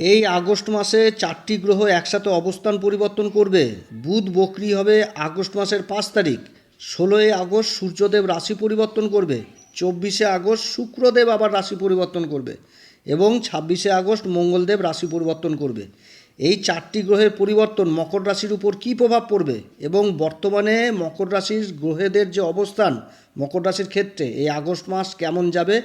এই আগস্ট মাসে চারটি গ্রহ একসাথে অবস্থান পরিবর্তন করবে। বুধ বকরি হবে আগস্ট মাসের পাঁচ তারিখ। ষোলোই আগস্ট সূর্যদেব রাশি পরিবর্তন করবে। চব্বিশে আগস্ট শুক্রদেব আবার রাশি পরিবর্তন করবে এবং ছাব্বিশে আগস্ট মঙ্গলদেব রাশি পরিবর্তন করবে। এই চারটি গ্রহের পরিবর্তন মকর রাশির উপর কী প্রভাব পড়বে এবং বর্তমানে মকর রাশির গ্রহেদের যে অবস্থান, মকর রাশির ক্ষেত্রে এই আগস্ট মাস কেমন যাবে,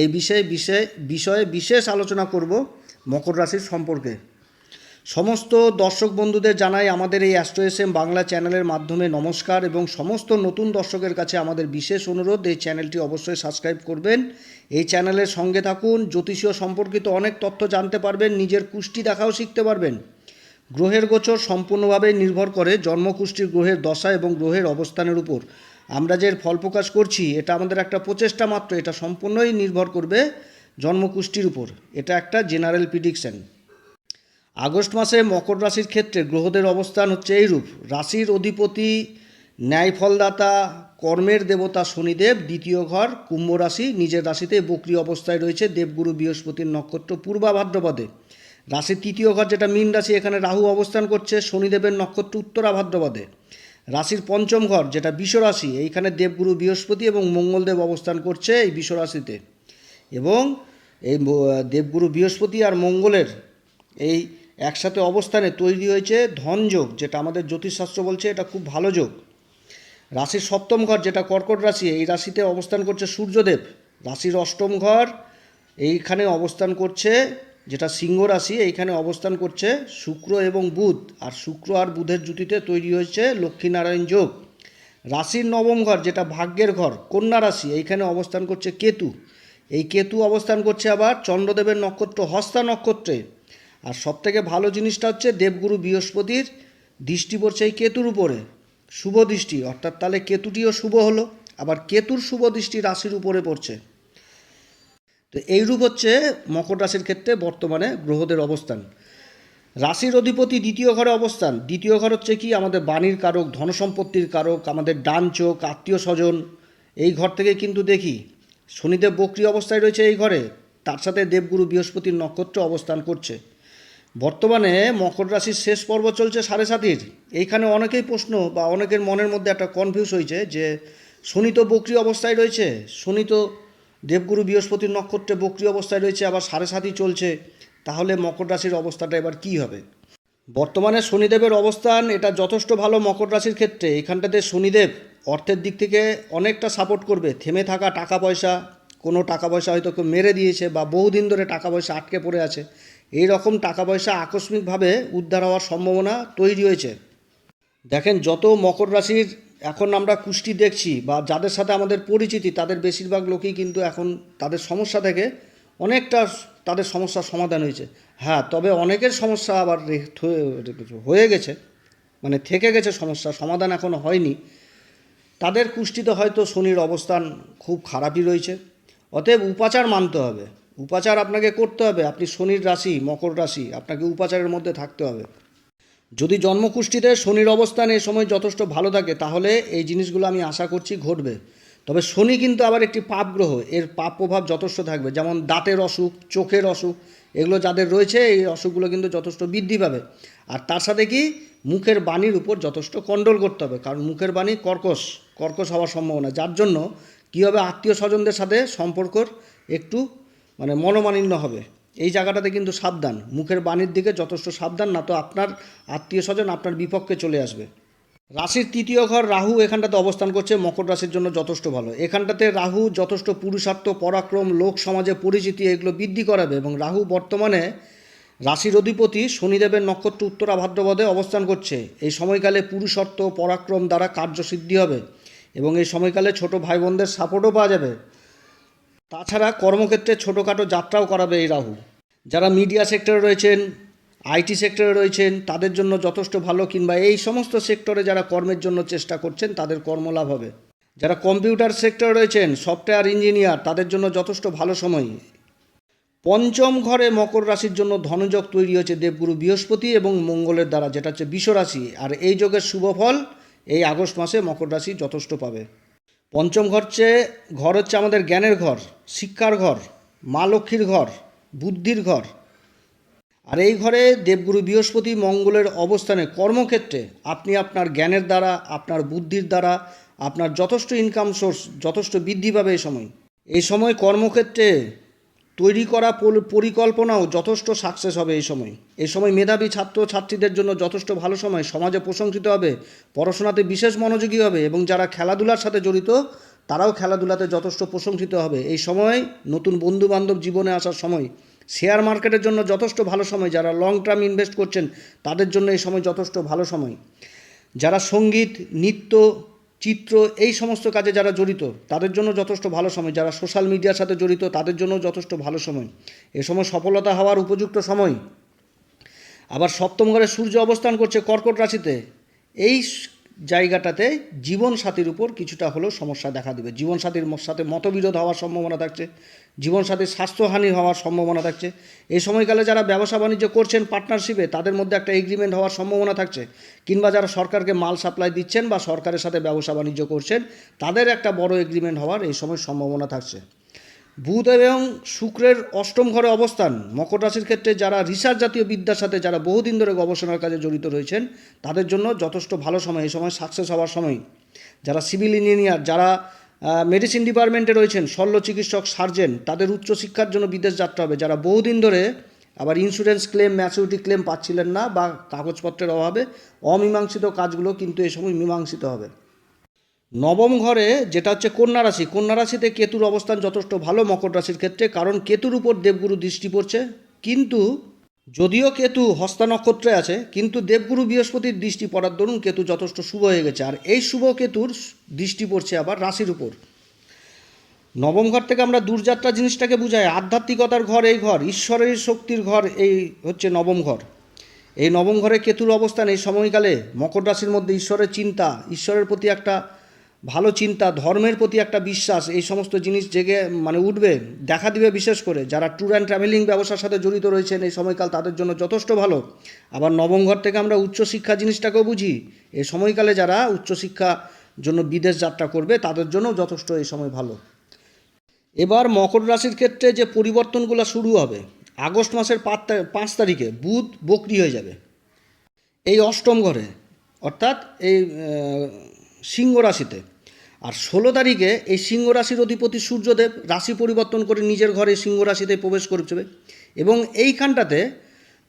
এই বিষয়ে বিষয়ে বিষয়ে বিশেষ আলোচনা করব। মকর রাশির সম্পর্কে। সমস্ত দর্শক বন্ধুদের জানাই আমাদের এই অ্যাস্ট্রো এস এম বাংলা চ্যানেলের মাধ্যমে নমস্কার এবং সমস্ত নতুন দর্শকের কাছে আমাদের বিশেষ অনুরোধ, এই চ্যানেলটি অবশ্যই সাবস্ক্রাইব করবেন। এই চ্যানেলের সঙ্গে থাকুন, জ্যোতিষীয় সম্পর্কিত অনেক তথ্য জানতে পারবেন, নিজের কুষ্টি দেখাও শিখতে পারবেন। গ্রহের গোচর সম্পূর্ণভাবে নির্ভর করে জন্মকুষ্ঠির গ্রহের দশা এবং গ্রহের অবস্থানের উপর। আমরা যে ফল প্রকাশ করছি, এটা আমাদের একটা প্রচেষ্টা মাত্র, এটা সম্পূর্ণই নির্ভর করবে জন্মকুষ্ঠির উপর। এটা একটা জেনারেল প্রিডিকশন আগস্ট মাসে মকর রাশির ক্ষেত্রে গ্রহদের অবস্থান হচ্ছে এইরূপ। রাশির অধিপতি ন্যায় ফলদাতা কর্মের দেবতা শনিদেব, দ্বিতীয় ঘর, কুম্ভ রাশি, নিজের রাশিতে বক্রি অবস্থায় রয়েছে দেবগুরু বৃহস্পতির নক্ষত্র পূর্বা ভাদ্রপদে। রাশির তৃতীয় ঘর যেটা মীন রাশি, এখানে রাহু অবস্থান করছে শনিদেবের নক্ষত্র উত্তরা ভাদ্রপদে। রাশির পঞ্চম ঘর যেটা বিশ্বরাশি এইখানে দেবগুরু বৃহস্পতি এবং মঙ্গলদেব অবস্থান করছে এই বিশ্বরাশিতে এবং এই দেবগুরু বৃহস্পতি আর মঙ্গলের এই একসাথে অবস্থানে তৈরি হয়েছে ধনযোগ যেটা আমাদের জ্যোতিষশাস্ত্র বলছে এটা খুব ভালো যোগ। রাশির সপ্তম ঘর যেটা কর্কট রাশি, এই রাশিতে অবস্থান করছে সূর্যদেব। রাশির অষ্টম ঘর, এইখানে অবস্থান করছে যেটা সিংহ রাশি, এইখানে অবস্থান করছে শুক্র এবং বুধ। আর শুক্র আর বুধের জুতিতে তৈরি হয়েছে লক্ষ্মীনারায়ণ যোগ। রাশির নবম ঘর যেটা ভাগ্যের ঘর, কন্যা রাশি, এইখানে অবস্থান করছে কেতু। এই কেতু অবস্থান করছে আবার চন্দ্রদেবের নক্ষত্র, হস্তা নক্ষত্রে। আর সবথেকে ভালো জিনিসটা হচ্ছে দেবগুরু বৃহস্পতির দৃষ্টি পড়ছে এই কেতুর উপরে, শুভ দৃষ্টি। অর্থাৎ তাহলে কেতুটিও শুভ হলো, আবার কেতুর শুভ দৃষ্টি রাশির উপরে পড়ছে। তো এইরূপ হচ্ছে মকর রাশির ক্ষেত্রে বর্তমানে গ্রহদের অবস্থান। রাশির অধিপতি দ্বিতীয় ঘরে অবস্থান। দ্বিতীয় ঘর হচ্ছে কি? আমাদের বাণীর কারক, ধনসম্পত্তির কারক, আমাদের ডান চোখ, আত্মীয় স্বজন। এই ঘর থেকে কিন্তু দেখি শনিদেব বক্রি অবস্থায় রয়েছে এই ঘরে। তার সাথে দেবগুরু বৃহস্পতির নক্ষত্র অবস্থান করছে। বর্তমানে মকর রাশির শেষ পর্ব চলছে সাড়ে সাতির। এইখানে অনেকেই প্রশ্ন বা অনেকের মনের মধ্যে একটা কনফিউজ হয়েছে যে, শনি তো বক্রি অবস্থায় রয়েছে, শনি তো দেবগুরু বৃহস্পতির নক্ষত্রে বক্রি অবস্থায় রয়েছে, আবার সাড়ে সাতই চলছে। তাহলে মকর রাশির অবস্থাটা এবার কী হবে? বর্তমানে শনিদেবের অবস্থান, এটা যথেষ্ট ভালো মকর রাশির ক্ষেত্রে। এখানটাতে শনিদেব অর্থের দিক থেকে অনেকটা সাপোর্ট করবে। থেমে থাকা টাকা পয়সা, কোনো টাকা পয়সা হয়তো কেউ মেরে দিয়েছে বা বহুদিন ধরে টাকা পয়সা আটকে পড়ে আছে। এই রকম টাকা পয়সা আকস্মিকভাবে উদ্ধার হওয়ার সম্ভাবনা তৈরি হয়েছে। দেখেন, যত মকর রাশির এখন আমরা কুষ্টি দেখছি বা যাদের সাথে আমাদের পরিচিতি, তাদের বেশিরভাগ লোকই কিন্তু এখন তাদের সমস্যা থেকে অনেকটা তাদের সমস্যার সমাধান হয়েছে। হ্যাঁ তবে অনেকের সমস্যা আবার হয়ে গেছে। মানে থেকে গেছে সমস্যা, সমাধান এখনও হয়নি। তাদের কুষ্টিতে হয়তো শনির অবস্থান খুব খারাপই রয়েছে। অতএব উপাচার মানতে হবে। উপাচার আপনাকে করতে হবে। আপনি শনির রাশি, মকর রাশি, আপনাকে উপাচারের মধ্যে থাকতে হবে। যদি জন্মকুষ্ঠিতে শনির অবস্থান এই সময় যথেষ্ট ভালো থাকে, তাহলে এই জিনিসগুলো আমি আশা করছি ঘটবে। তবে শনি কিন্তু আবার একটি পাপ গ্রহ। এর পাপ প্রভাব যথেষ্ট থাকবে। যেমন দাঁতের অসুখ, চোখের অসুখ, এগুলো যাদের রয়েছে, এই অসুখগুলো কিন্তু যথেষ্ট বৃদ্ধি পাবে। আর তার সাথে কি? মুখের বাণীর উপর যথেষ্ট কন্ট্রোল করতে হবে। কারণ মুখের বাণী কর্কশ। কর্কশ হওয়ার সম্ভাবনা, যার জন্য কী হবে? আত্মীয় স্বজনদের সাথে সম্পর্কর একটু মানে মনোমালিন্য হবে। এই জায়গাটাতে কিন্তু সাবধান। মুখের বাণীর দিকে যথেষ্ট সাবধান, না তো আপনার আত্মীয় স্বজন আপনার বিপক্ষে চলে আসবে। রাশির তৃতীয় ঘর রাহু এখানটাতে অবস্থান করছে, মকর রাশির জন্য যথেষ্ট ভালো। এখানটাতে রাহু যথেষ্ট পুরুষার্থ, পরাক্রম, লোক সমাজে পরিচিতি, এগুলো বৃদ্ধি করাবে এবং রাহু বর্তমানে রাশির অধিপতি শনিদেবের নক্ষত্র উত্তরা ভাদ্রপদে অবস্থান করছে। এই সময়কালে পুরুষত্ব পরাক্রম দ্বারা কার্যসিদ্ধি হবে। এবং এই সময়কালে ছোট ভাই বোনদের সাপোর্টও পাওয়া যাবে। তাছাড়া কর্মক্ষেত্রে ছোটোখাটো যাত্রাও করাবে এই রাহু যারা মিডিয়া সেক্টরে রয়েছেন আইটি সেক্টরে রয়েছেন, তাদের জন্য যথেষ্ট ভালো, কিংবা এই সমস্ত সেক্টরে যারা কর্মের জন্য চেষ্টা করছেন, তাদের কর্মলাভ হবে। যারা কম্পিউটার সেক্টরে রয়েছেন সফটওয়্যার ইঞ্জিনিয়ার তাদের জন্য যথেষ্ট ভালো সময়। পঞ্চম ঘরে মকর রাশির জন্য ধনযোগ তৈরি হয়েছে দেবগুরু বৃহস্পতি এবং মঙ্গলের দ্বারা, যেটা হচ্ছে বিষ রাশি আর এই যোগের শুভ ফল এই আগস্ট মাসে মকর রাশি যথেষ্ট পাবে। পঞ্চম ঘর হচ্ছে ঘর হচ্ছে আমাদের জ্ঞানের ঘর, শিক্ষার ঘর, মা লক্ষ্মীর ঘর, বুদ্ধির ঘর। আর এই ঘরে দেবগুরু বৃহস্পতি মঙ্গলের অবস্থানে কর্মক্ষেত্রে আপনি আপনার জ্ঞানের দ্বারা, আপনার বুদ্ধির দ্বারা, আপনার যথেষ্ট ইনকাম সোর্স যথেষ্ট বৃদ্ধি পাবে এই সময়। এই সময় কর্মক্ষেত্রে তৈরি করা পরিকল্পনাও যথেষ্ট সাকসেস হবে এই সময়। এই সময় মেধাবী ছাত্র ছাত্রীদের জন্য যথেষ্ট ভালো সময়। সমাজে প্রশংসিত হবে, পড়াশোনাতে বিশেষ মনোযোগী হবে এবং যারা খেলাধুলার সাথে জড়িত, তারাও খেলাধুলাতে যথেষ্ট প্রশংসিত হবে। এই সময় নতুন বন্ধু বান্ধব জীবনে আসার সময় শেয়ার মার্কেটের জন্য যথেষ্ট ভালো সময়। যারা লং টার্ম ইনভেস্ট করছেন, তাদের জন্য এই সময় যথেষ্ট ভালো সময়। যারা সংগীত, নৃত্য চিত্র, এই সমস্ত কাজে যারা জড়িত, তাদের জন্য যথেষ্ট ভালো সময়। যারা সোশ্যাল মিডিয়ার সাথে জড়িত, তাদের জন্য যথেষ্ট ভালো সময়। এ সময় সফলতা হওয়ার উপযুক্ত সময়। আবার সপ্তম ঘরে সূর্য অবস্থান করছে কর্কট রাশিতে। এই জায়গাটাতে জীবনসাথীর উপর কিছুটা হলেও সমস্যা দেখা দেবে। জীবনসাথীর সাথে মতবিরোধ হওয়ার সম্ভাবনা থাকছে, জীবনসাথীর স্বাস্থ্যহানি হওয়ার সম্ভাবনা থাকছে। এই সময়কালে যারা ব্যবসা বাণিজ্য করছেন পার্টনারশিপে তাদের মধ্যে একটা এগ্রিমেন্ট হওয়ার সম্ভাবনা থাকছে। কিংবা যারা সরকারকে মাল সাপ্লাই দিচ্ছেন বা সরকারের সাথে ব্যবসা বাণিজ্য করছেন, তাদের একটা বড় এগ্রিমেন্ট হওয়ার এই সময় সম্ভাবনা থাকছে। বুধ এবং শুক্রের অষ্টম ঘরে অবস্থান। মকর রাশির ক্ষেত্রে যারা রিসার্চ জাতীয় বিদ্যার সাথে যারা বহুদিন ধরে গবেষণার কাজে জড়িত রয়েছেন, তাদের জন্য যথেষ্ট ভালো সময়। এই সময় সাকসেস হওয়ার সময়। যারা সিভিল ইঞ্জিনিয়ার যারা মেডিসিন ডিপার্টমেন্টে রয়েছেন, শল্য চিকিৎসক সার্জেন তাদের উচ্চশিক্ষার জন্য বিদেশ যাত্রা হবে। যারা বহুদিন ধরে আবার ইন্স্যুরেন্স ক্লেম ম্যাচুরিটি ক্লেম পাচ্ছিলেন না বা কাগজপত্রের অভাবে অমীমাংসিত কাজগুলো কিন্তু এই সময় মীমাংসিত হবে। নবম ঘরে যেটা হচ্ছে কন্যা রাশি, কন্যা রাশিতে কেতুর অবস্থান যথেষ্ট ভালো মকর রাশির ক্ষেত্রে, কারণ কেতুর উপর দেবগুরু দৃষ্টি পড়ছে। কিন্তু যদিও কেতু হস্তা নক্ষত্রে আছে, কিন্তু দেবগুরু বৃহস্পতির দৃষ্টি পড়ার দরুন কেতু যথেষ্ট শুভ হয়ে গেছে। আর এই শুভ কেতুর দৃষ্টি পড়ছে আবার রাশির উপর। নবম ঘর থেকে আমরা দূরযাত্রা জিনিসটাকে বুঝাই। আধ্যাত্মিকতার ঘর এই ঘর, ঈশ্বরের শক্তির ঘর এই হচ্ছে নবম ঘর। এই নবম ঘরে কেতুর অবস্থান এই সময়কালে মকর রাশির মধ্যে ঈশ্বরের চিন্তা, ঈশ্বরের প্রতি একটা ভালো চিন্তা, ধর্মের প্রতি একটা বিশ্বাস, এই সমস্ত জিনিস জেগে মানে উঠবে, দেখা দিবে বিশেষ করে। যারা ট্যুর অ্যান্ড ট্রাভেলিং ব্যবসার সাথে জড়িত রয়েছেন, এই সময়কাল তাদের জন্য যথেষ্ট ভালো। আবার নবম ঘর থেকে আমরা উচ্চশিক্ষা জিনিসটাকেও বুঝি। এই সময়কালে যারা উচ্চশিক্ষা জন্য বিদেশ যাত্রা করবে, তাদের জন্য যথেষ্ট এই সময় ভালো। এবার মকর রাশির ক্ষেত্রে যে পরিবর্তনগুলো শুরু হবে, আগস্ট মাসের পাঁচ তারিখে বুধ বকরি হয়ে যাবে। এই অষ্টম ঘরে, অর্থাৎ এই সিংহ রাশিতে আর ষোলো তারিখে এই সিংহ রাশির অধিপতি সূর্যদেব রাশি পরিবর্তন করে নিজের ঘরে সিংহ রাশিতে প্রবেশ করছে এবং এইখানটাতে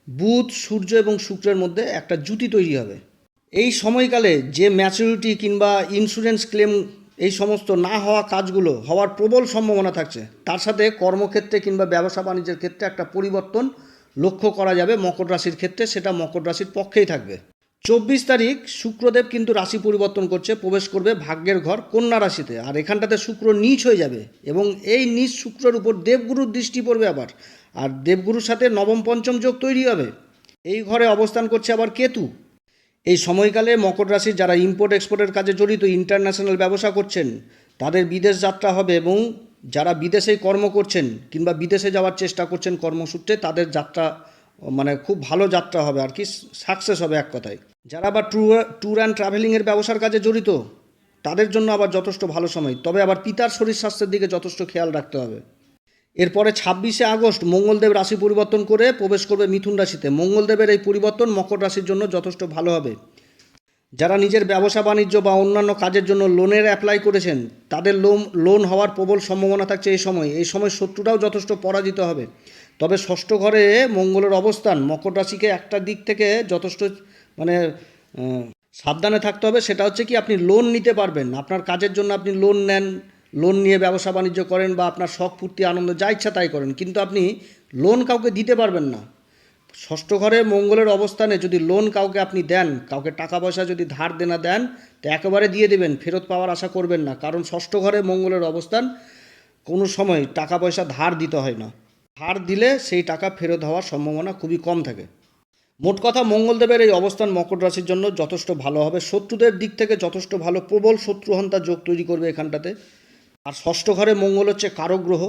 বুধ, সূর্য এবং শুক্রের মধ্যে একটা জুতি তৈরি হবে। এই সময়কালে যে ম্যাচুরিটি কিংবা ইন্স্যুরেন্স ক্লেম এই সমস্ত না হওয়া কাজগুলো হওয়ার প্রবল সম্ভাবনা থাকছে, তার সাথে কর্মক্ষেত্রে কিংবা ব্যবসা বাণিজ্যের ক্ষেত্রে একটা পরিবর্তন লক্ষ্য করা যাবে মকর রাশির ক্ষেত্রে, সেটা মকর রাশির পক্ষেই থাকবে। চব্বিশ তারিখ শুক্রদেব কিন্তু রাশি পরিবর্তন করছে, প্রবেশ করবে ভাগ্যের ঘর কন্যা রাশিতে। আর এখানটাতে শুক্র নিচ হয়ে যাবে এবং এই নিচ শুক্রের উপর দেবগুরুর দৃষ্টি পড়বে আবার। আর দেবগুরুর সাথে নবম পঞ্চম যোগ তৈরি হবে। এই ঘরে অবস্থান করছে আবার কেতু। এই সময়কালে মকর রাশির যারা ইম্পোর্ট এক্সপোর্টের কাজে জড়িত ইন্টারন্যাশনাল ব্যবসা করছেন, তাদের বিদেশ যাত্রা হবে এবং যারা বিদেশে কর্ম করছেন কিংবা বিদেশে যাওয়ার চেষ্টা করছেন কর্মসূত্রে, তাদের যাত্রা মানে খুব ভালো যাত্রা হবে। আর কি সাকসেস হবে এক কথায়। যারা আবার ট্যুর ট্যুর অ্যান্ড ট্রাভেলিংয়ের ব্যবসার কাজে জড়িত, তাদের জন্য আবার যথেষ্ট ভালো সময়। তবে আবার পিতার শরীর স্বাস্থ্যের দিকে যথেষ্ট খেয়াল রাখতে হবে। এরপরে ছাব্বিশে আগস্ট মঙ্গলদেব রাশি পরিবর্তন করে প্রবেশ করবে মিথুন রাশিতে। মঙ্গলদেবের এই পরিবর্তন মকর রাশির জন্য যথেষ্ট ভালো হবে। যারা নিজের ব্যবসা, বাণিজ্য বা অন্যান্য কাজের জন্য লোনের অ্যাপ্লাই করেছেন, তাদের লোন লোন হওয়ার প্রবল সম্ভাবনা থাকছে এই সময়। এই সময় শত্রুরাও যথেষ্ট পরাজিত হবে। তবে ষষ্ঠ ঘরে মঙ্গলের অবস্থান মকর রাশিকে একটা দিক থেকে যথেষ্ট মানে সাবধানে থাকতে হবে। সেটা হচ্ছে কি, আপনি লোন নিতে পারবেন। আপনার কাজের জন্য আপনি লোন নেন লোন নিয়ে ব্যবসা বাণিজ্য করেন বা আপনার শখ, ফুর্তি, আনন্দ, যা ইচ্ছা তাই করেন। কিন্তু আপনি লোন কাউকে দিতে পারবেন না। ষষ্ঠ ঘরে মঙ্গলের অবস্থানে যদি লোন কাউকে আপনি দেন, কাউকে টাকা পয়সা যদি ধার দেনা দেন, তো একেবারে দিয়ে দেবেন, ফেরত পাওয়ার আশা করবেন না। কারণ ষষ্ঠ ঘরে মঙ্গলের অবস্থান কোনো সময় টাকা পয়সা ধার দিতে হয় না। ধার দিলে সেই টাকা ফেরত হওয়ার সম্ভাবনা খুবই কম থাকে। মোট কথা মঙ্গলদেবের এই অবস্থান মকর রাশির জন্য যথেষ্ট ভালো হবে। শত্রুদের দিক থেকে যথেষ্ট ভালো, প্রবল শত্রুহন্তার যোগ তৈরি করবে এখানটাতে। আর ষষ্ঠ ঘরে মঙ্গল হচ্ছে কারক গ্রহ।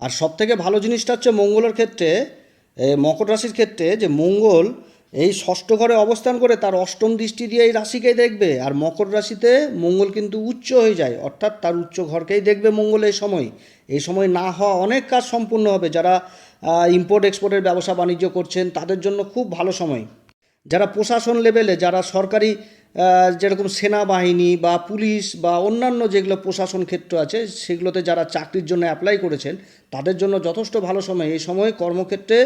আর সবথেকে ভালো জিনিসটা হচ্ছে মঙ্গলের ক্ষেত্রে মকর রাশির ক্ষেত্রে যে মঙ্গল এই ষষ্ঠ ঘরে অবস্থান করে তার অষ্টম দৃষ্টি দিয়ে এই রাশিকেই দেখবে। আর মকর রাশিতে মঙ্গল কিন্তু উচ্চ হয়ে যায়, অর্থাৎ তার উচ্চ ঘরকেই দেখবে মঙ্গল এই সময়। এই সময় না হওয়া অনেক কাজ সম্পূর্ণ হবে। যারা ইম্পোর্ট এক্সপোর্টের ব্যবসা বাণিজ্য করছেন, তাদের জন্য খুব ভালো সময়। যারা প্রশাসন লেভেলে যারা সরকারি যেরকম সেনাবাহিনী বা পুলিশ বা অন্যান্য যেগুলো প্রশাসন ক্ষেত্র আছে, সেগুলোতে যারা চাকরির জন্য অ্যাপ্লাই করেছেন, তাদের জন্য যথেষ্ট ভালো সময়। এই সময় কর্মক্ষেত্রে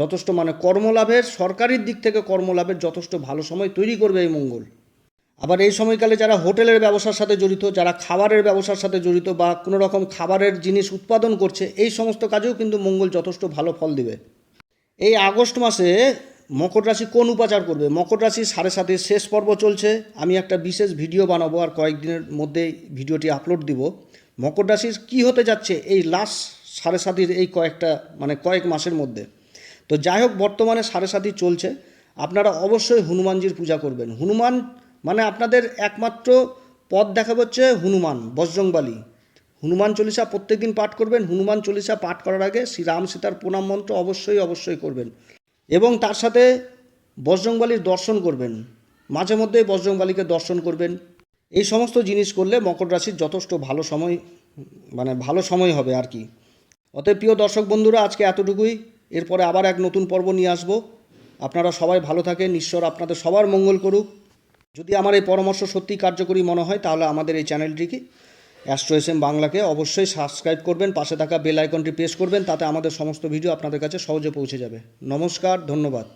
যথেষ্ট মানে কর্মলাভের, সরকারির দিক থেকে কর্মলাভের যথেষ্ট ভালো সময় তৈরি করবে এই মঙ্গল। আবার এই সময়কালে যারা হোটেলের ব্যবসার সাথে জড়িত, যারা খাবারের ব্যবসার সাথে জড়িত বা কোনো রকম খাবারের জিনিস উৎপাদন করছে, এই সমস্ত কাজেও কিন্তু মঙ্গল যথেষ্ট ভালো ফল দিবে। এই আগস্ট মাসে মকর রাশি কোন উপাচার করবে? মকর রাশি সাড়ে সাতের শেষ পর্ব চলছে। আমি একটা বিশেষ ভিডিও বানাবো আর কয়েকদিনের মধ্যেই ভিডিওটি আপলোড দিব। মকর রাশির কী হতে যাচ্ছে এই লাস্ট সাড়ে সাতির এই কয়েকটা মানে কয়েক মাসের মধ্যে? তো যাই হোক, বর্তমানে সাড়ে সাতি চলছে। আপনারা অবশ্যই হনুমানজির পূজা করবেন। হনুমান মানে আপনাদের একমাত্র পথ দেখাবে হচ্ছে হনুমান, বজরংবালী। হনুমান চল্লিশা প্রত্যেকদিন পাঠ করবেন। হনুমান চল্লিশা পাঠ করার আগে শ্রীরাম সীতার প্রণাম মন্ত্র অবশ্যই অবশ্যই করবেন। এবং তার সাথে বজরংবালির দর্শন করবেন। মাঝে মধ্যে বজরংবালিকে দর্শন করবেন। এই সমস্ত জিনিস করলে মকর রাশির যথেষ্ট ভালো সময় মানে ভালো সময় হবে আর কি। অতএব প্রিয় দর্শক বন্ধুরা, আজকে এতটুকুই। এরপরে আবার এক নতুন পর্ব নিয়ে আসব। আপনারা সবাই ভালো থাকেন। ঈশ্বর আপনাদের সবার মঙ্গল করুক। যদি আমার এই পরামর্শ সত্যি কার্যকরী মনে হয়, তাহলে আমাদের এই চ্যানেলটিকে অ্যাস্ট্রো এস এম বাংলাকে অবশ্যই সাবস্ক্রাইব করবেন, পাশে থাকা বেল আইকনটি প্রেস করবেন, তাতে আমাদের সমস্ত ভিডিও আপনাদের কাছে সহজে পৌঁছে যাবে। নমস্কার, ধন্যবাদ।